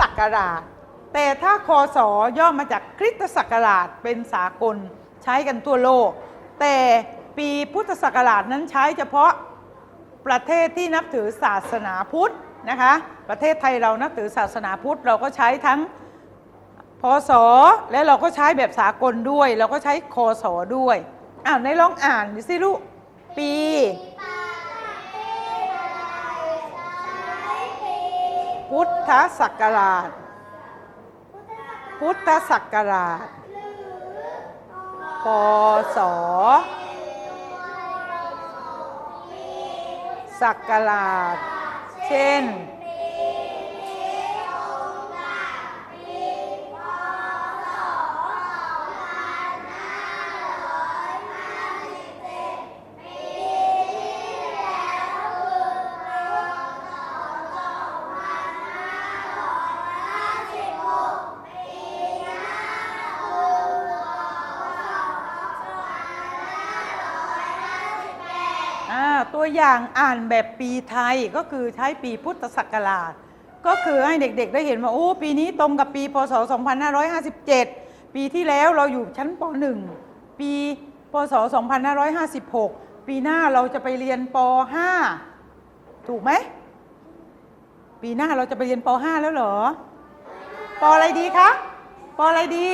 ศักราช แต่ถ้าคศย่อมาจากคริสตศักราชเป็นสากลใช้กันทั่วโลก แต่ปีพุทธศักราชนั้นใช้เฉพาะประเทศที่นับถือศาสนาพุทธนะคะประเทศไทยเรานับถือศาสนาพุทธเราก็ใช้ทั้งพศและเราก็ใช้แบบสากลด้วย เราก็ใช้คศด้วยอ้าวในลองอ่านดูสิลูกปี พุทธศักราช พุทธศักราชพศศักราช เช่น อย่างอ่านแบบปีไทยก็คือใช้ปีพุทธศักราช ก็คือให้เด็กๆได้เห็นว่าโอ้ปีนี้ตรงกับปีพศ 2557 ปีที่แล้วเราอยู่ชั้นป .1 ปีพศ 2556 ปีหน้าเราจะไปเรียนป .5 ถูกไหม ปีหน้าเราจะไปเรียนป .5 แล้วเหรอปอะไรดีคะปอะไรดี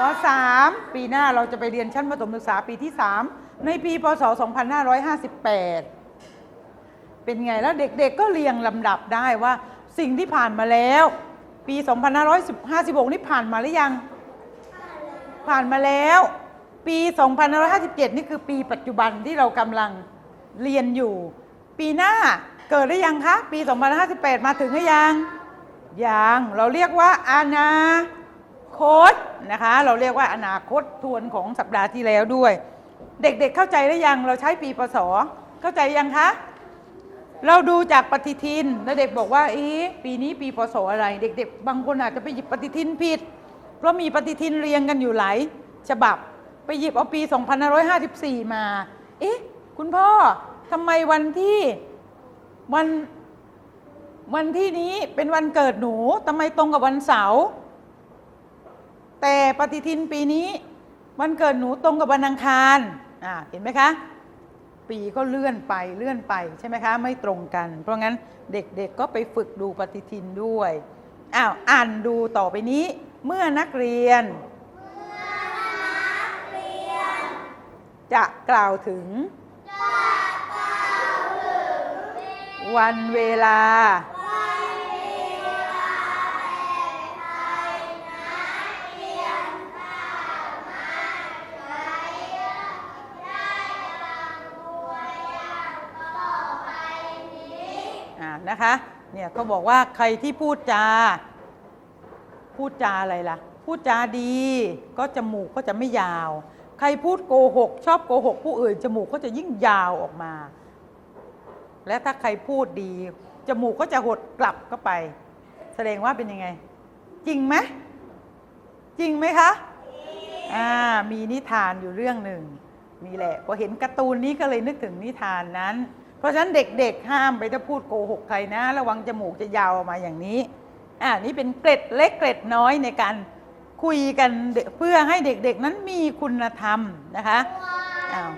ป .3 ปีหน้าเราจะไปเรียนชั้นประถมศึกษาปีที่ 3 ในปีพศ 2558 เป็นไงแล้วเด็กๆก็เรียงลำดับได้ว่าสิ่งที่ผ่านมาแล้ว ปี 2556 นี่ผ่านมาหรือยัง ผ่านมาแล้ว ปี 2557 นี่คือปีปัจจุบันที่เรากำลังเรียนอยู่ ปีหน้าเกิดหรือยังคะ ปี 2558 มาถึงหรือยัง ยัง เราเรียกว่าอนา คตนะคะ เราเรียกว่าอนาคตทวนของสัปดาห์ที่แล้วด้วย เด็กๆเข้าใจหรือยังเราใช้ปีพศเข้าใจยังคะ เราดูจากปฏิทินแล้วเด็กบอกว่าเอ๊ะปีนี้ปีพศอะไร เด็ก ๆ บางคนอาจจะไปหยิบปฏิทินผิด เพราะมีปฏิทินเรียงกันอยู่หลายฉบับไปหยิบเอาปี 2554 มา เอ๊ะ คุณพ่อทำไมวันที่วันวันที่นี้เป็นวันเกิดหนูทำไมตรงกับวันเสาร์ แต่ปฏิทินปีนี้วันเกิดหนูตรงกับวันอังคารอ่าเห็นไหมคะ ปีก็เลื่อนไปเลื่อนไปใช่ไหมคะ ไม่ตรงกัน เพราะงั้นเด็กๆก็ไปฝึกดูปฏิทินด้วยอ้าวอ่านดูต่อไปนี้ เมื่อนักเรียน จะกล่าวถึง วันเวลา นะคะเนี่ยเขาบอกว่าใครที่พูดจา พูดจาอะไรล่ะ พูดจาดี ก็จมูกก็จะไม่ยาว ใครพูดโกหก ชอบโกหก ผู้อื่นจมูกก็จะยิ่งยาวออกมา และถ้าใครพูดดี จมูกก็จะหดกลับเข้าไป แสดงว่าเป็นยังไง จริงไหมจริงไหมคะอ่ามีนิทานอยู่เรื่องหนึ่งนี่แหละพอเห็นการ์ตูนนี้ก็เลยนึกถึงนิทานนั้น เพราะฉะนั้นเด็กๆ ห้ามไปถ้าพูดโกหกใครนะ ระวังจมูกจะยาวออกมาอย่างนี้อ่านี่เป็นเกร็ดเล็กเกร็ดน้อยในการคุยกันเพื่อให้เด็กๆนั้นมีคุณธรรมนะคะอ้าว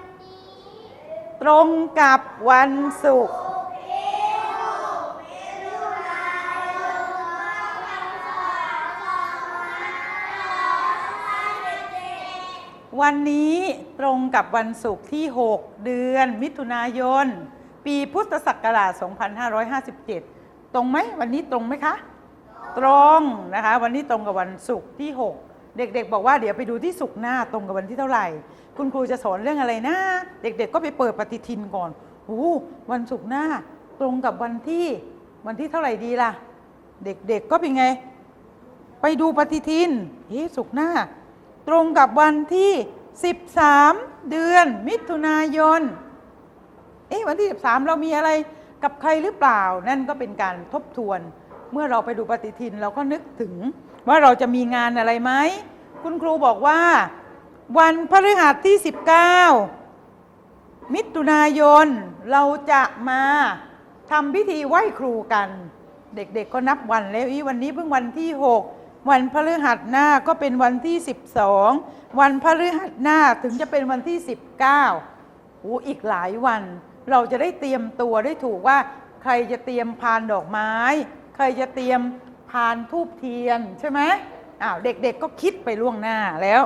ตรงกับวันศุกร์วันนี้ตรงกับวันศุกร์ที่ 6 เดือนมิถุนายน ปีพุทธศักราช 2557 ตรงไหมวันนี้ตรงไหมคะ ตรงนะคะ วันนี้ตรงกับวันศุกร์ที่ 6 เด็กๆ บอกว่าเดี๋ยวไปดูที่ศุกร์หน้าตรงกับวันที่เท่าไหร่ คุณครูจะสอนเรื่องอะไรนะเด็กๆ ก็ไปเปิดปฏิทินก่อนโอ้วันศุกร์หน้า ตรงกับวันที่วันที่เท่าไหร่ดีล่ะ เด็กๆ ก็เป็นไง ไปดูปฏิทินเฮ้ศุกร์หน้า ตรงกับวันที่ 13 เดือนมิถุนายน เอ๊ะวันที่ 13 เรามีอะไรกับใครหรือเปล่า นั่นก็เป็นการทบทวน เมื่อเราไปดูปฏิทินเราก็นึกถึงว่าเราจะมีงานอะไรไหม คุณครูบอกว่า วันพฤหัสที่ 19 มิถุนายนเราจะมาทำพิธีไหว้ครูกัน เด็กๆก็นับวันแล้วอีวันนี้เพิ่งวันที่ 6 วันพฤหัสหน้าก็เป็นวันที่ 12 วันพฤหัสหน้าถึงจะเป็นวันที่ 19โอ้อีกหลายวัน เราจะได้เตรียมตัวได้ถูกว่า ใครจะเตรียมพานดอกไม้ ใครจะเตรียมพานทูบเทียนใช่ไหมอ้าวเด็กๆก็คิดไปล่วงหน้าแล้ว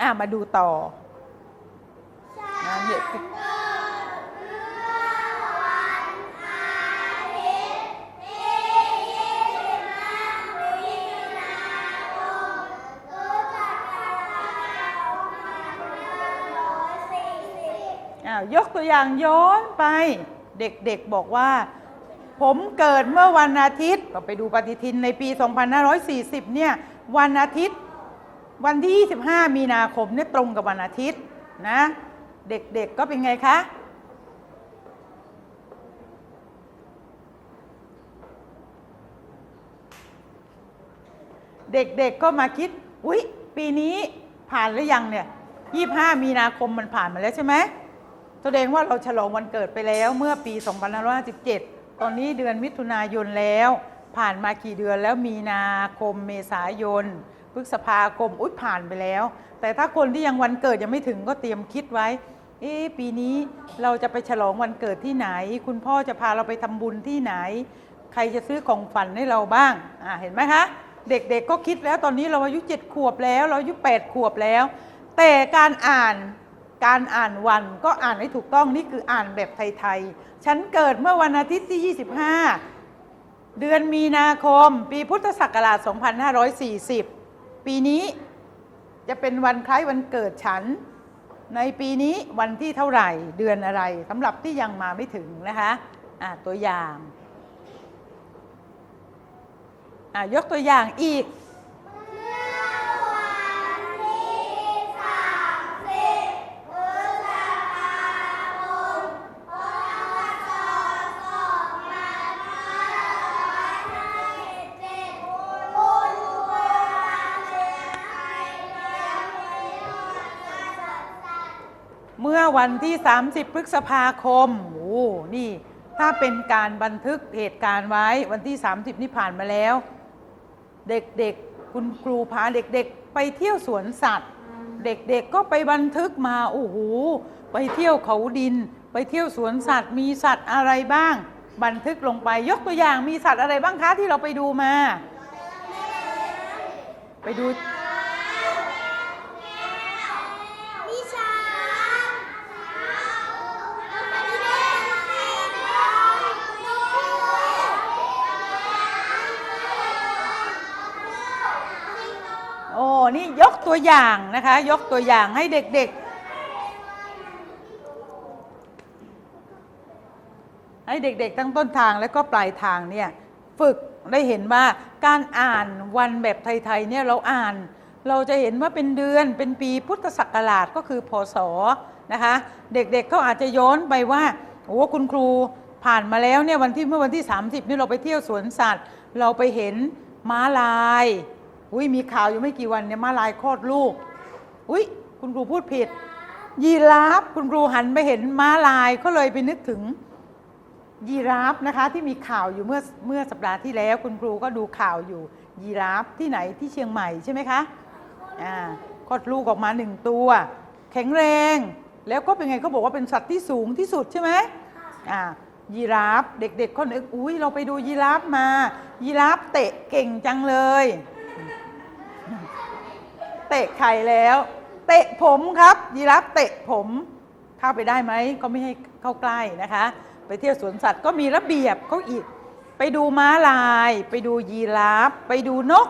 อ่ามาดูต่ออ่าเนี่ย ยกตัวอย่างย้อนไป เด็กๆบอกว่า ผมเกิดเมื่อวันอาทิตย์ก็ไปดูปฏิทินในปี 2540 เนี่ย วันอาทิตย์ วันที่ 25 มีนาคมเนี่ยตรงกับวันอาทิตย์นะ เด็กๆก็เป็นไงคะเด็กๆก็มาคิด อุ๊ย ปีนี้ผ่านหรือยังเนี่ย 25 มีนาคมมันผ่านมาแล้วใช่ไหม แสดงว่าเราฉลองวันเกิดไปแล้วเมื่อปี 2557 ตอนนี้เดือนมิถุนายนแล้ว ผ่านมากี่เดือนแล้วมีนาคมเมษายนพฤษภาคมอุ๊ยผ่านไปแล้ว แต่ถ้าคนที่ยังวันเกิดยังไม่ถึงก็เตรียมคิดไว้ เอ๊ปีนี้เราจะไปฉลองวันเกิดที่ไหน คุณพ่อจะพาเราไปทำบุญที่ไหน ใครจะซื้อของฝันให้เราบ้างอ่าเห็นไหมคะเด็กๆก็คิดแล้วตอนนี้เราอายุเจ็ดขวบแล้ว เราอายุแปดขวบแล้ว แต่การอ่าน การอ่านวันก็อ่านให้ถูกต้องนี่คืออ่านแบบไทยๆ ฉันเกิดเมื่อวันอาทิตย์ที่ 25 เดือนมีนาคม ปีพุทธศักราช 2540 ปีนี้จะเป็นวันคล้ายวันเกิดฉัน ในปีนี้วันที่เท่าไหร่เดือนอะไรสำหรับที่ยังมาไม่ถึงนะคะอะตัวอย่างอะยกตัวอย่างอีก มื่อวันที่ 30 พฤษภาคมโอ้นี่ ถ้าเป็นการบันทึกเหตุการณ์ไว้วันที่ 30 นี่ผ่านมาแล้ว เด็กๆ คุณครูพาเด็กๆ ไปเที่ยวสวนสัตว์ เด็กๆ ก็ไปบันทึกมา โอ้โห ไปเที่ยวเขาดิน ไปเที่ยวสวนสัตว์ มีสัตว์อะไรบ้าง บันทึกลงไป ยกตัวอย่างมีสัตว์อะไรบ้างคะที่เราไปดูมา ไปดู มีช้างมีแดงมีแดง โอ้ นี่ยก ตัวอย่างนะคะ ยกตัวอย่างให้เด็กๆ ให้เด็กๆ ทั้งต้นทางและก็ปลายทางเนี่ยฝึกได้เห็นว่าการอ่านวันแบบไทยๆเนี่ยเราอ่านเราจะเห็นว่าเป็นเดือนเป็นปีพุทธศักราชก็คือพศนะคะ เด็กๆเขาอาจจะย้อนไปว่าโอ้คุณครูผ่านมาแล้วเนี่ยวันที่เมื่อวันที่ 30 นี่เราไปเที่ยวสวนสัตว์ เราไปเห็นม้าลาย อุ้ยมีข่าวอยู่ไม่กี่วันเนี่ยม้าลายคลอดลูก อุ้ยคุณครูพูดผิด ยีราฟคุณครูหันไปเห็นม้าลายก็เลยไปนึกถึงยีราฟนะคะ ที่มีข่าวอยู่เมื่อเมื่อสัปดาห์ที่แล้ว คุณครูก็ดูข่าวอยู่ ยีราฟที่ไหนที่เชียงใหม่ใช่ไหมคะอ่าคลอดลูกออกมาหนึ่งตัว แข็งแรง แล้วก็เป็นไงเขาบอกว่าเป็นสัตว์ที่สูงที่สุดใช่ไหมอ่ายีราฟเด็กๆก็นึกอุ้ยเราไปดูยีราฟมา ยีราฟเตะเก่งจังเลย เตะไข่แล้ว เตะผมครับ ยีราฟเตะผม เข้าไปได้ไหมก็ไม่ให้เข้าใกล้นะคะ ไปเที่ยวสวนสัตว์ก็มีระเบียบเขาอีก ไปดูม้าลาย ไปดูยีราฟไปดูนก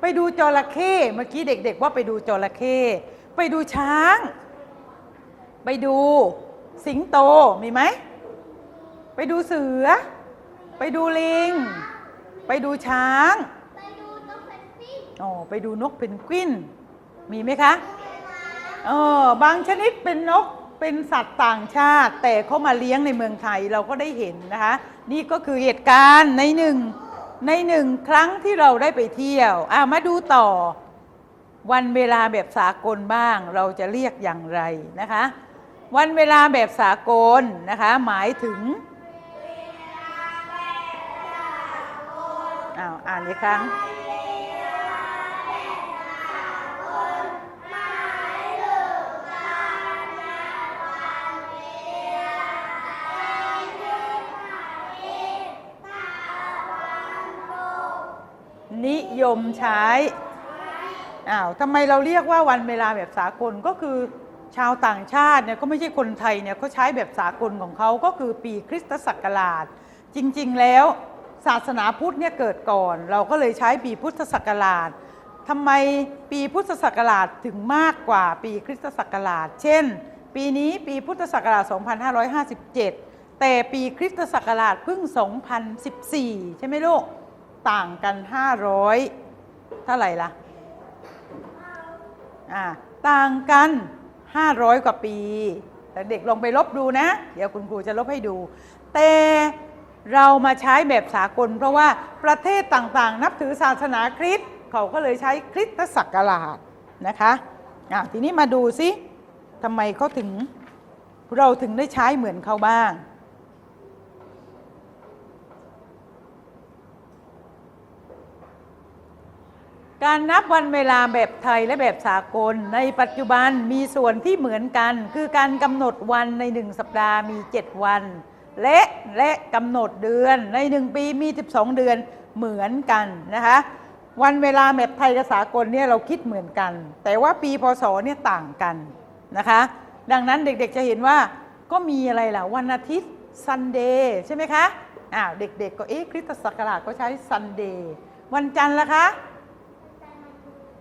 ไปดูจระเข้เมื่อกี้เด็ก ๆ ว่าไปดูจระเข้ไปดูช้าง ไปดูสิงโตมีไหมไปดูเสือ ไปดูลิง ไปดูช้าง ไปดูนกเพนกวินอ๋อไปดูนกเพนกวิน มีไหมคะเออบางชนิดเป็นนกเป็นสัตว์ต่างชาติ แต่เขามาเลี้ยงในเมืองไทยเราก็ได้เห็นนะคะ นี่ก็คือเหตุการณ์ในหนึ่งในหนึ่งครั้งที่เราได้ไปเที่ยวอะมาดูต่อวันเวลาแบบสากลบ้างเราจะเรียกอย่างไรนะคะ วันเวลาแบบสากลนะคะ หมายถึงอ้าวอ่านอีกครั้ง ยมใช้อ้าวทำไมเราเรียกว่าวันเวลาแบบสากลก็คือชาวต่างชาติเนี่ยก็ไม่ใช่คนไทยเนี่ยเขาใช้แบบสากลของเขาก็คือปีคริสตศักราช จริงๆแล้วศาสนาพุทธเนี่ยเกิดก่อน เราก็เลยใช้ปีพุทธศักราชทำไมปีพุทธศักราชถึงมากกว่าปีคริสตศักราช เช่น ปีนี้ปีพุทธศักราช 2557 แต่ปีคริสตศักราชเพิ่ง 2014 ใช่ไหมลูก ต่างกัน 500 เท่าไหร่ล่ะอ่าต่างกัน 500 กว่าปี แต่เด็กลองไปลบดูนะ เดี๋ยวคุณครูจะลบให้ดู แต่เรามาใช้แบบสากล เพราะว่าประเทศต่างๆ นับถือศาสนาคริสต์เขาก็เลยใช้คริสตศักราชนะคะอะทีนี้มาดูซิทำไมเขาถึงเราถึงได้ใช้เหมือนเขาบ้าง การนับวันเวลาแบบไทยและแบบสากล ในปัจจุบันมีส่วนที่เหมือนกัน คือการกำหนดวันในหนึ่งสัปดาห์มี 7 วัน และและกำหนดเดือนใน 1 ปีมี 12 เดือนเหมือนกันนะคะวันเวลาแบบไทยกับสากลเนี่ยเราคิดเหมือนกัน แต่ว่าปีพศเนี่ยต่างกันนะคะ ดังนั้นเด็กๆจะเห็นว่าก็มีอะไรล่ะวันอาทิตย์ซันเดย์ใช่ไหมคะอ้าวเด็กๆก็เอ๊ะคริสตศักราชก็ใช้ซันเดย์วันจันทร์ล่ะคะ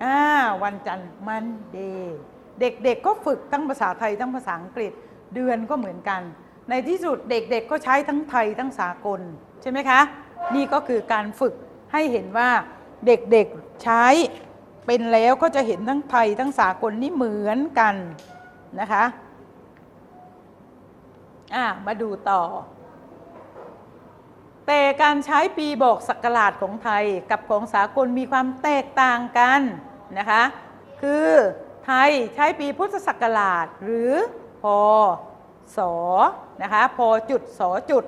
อ่าวันจันทร์มันเดย์เด็กๆก็ฝึกทั้งภาษาไทยทั้งภาษาอังกฤษเดือนก็เหมือนกัน ในที่สุดเด็กๆก็ใช้ทั้งไทยทั้งสากลใช่ไหมคะ นี่ก็คือการฝึกให้เห็นว่าเด็กๆใช้เป็นแล้วก็จะเห็นทั้งไทยทั้งสากลนี่เหมือนกันนะคะอ่ามาดูต่อ แต่การใช้ปีบอกศักราชของไทยกับของสากลมีความแตกต่างกัน นะคะ คือไทยใช้ปีพุทธศักราช หรือพศนะคะพจุดสจุด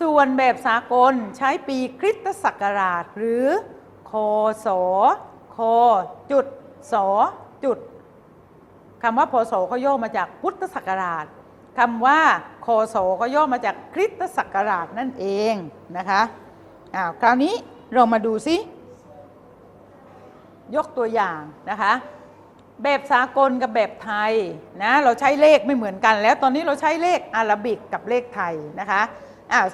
ส่วนแบบสากลใช้ปีคริสตศักราช หรือคศคจุดสจุดคำว่าพศก็ย่อมาจากพุทธศักราชคำว่าคศก็ย่อมาจากคริสตศักราชนั่นเองนะคะอ้าวคราวนี้เรามาดูซิ ยกตัวอย่างนะคะ แบบสากลกับแบบไทยนะเราใช้เลขไม่เหมือนกัน แล้วตอนนี้เราใช้เลขอาราบิกกับเลขไทยนะคะอ้าว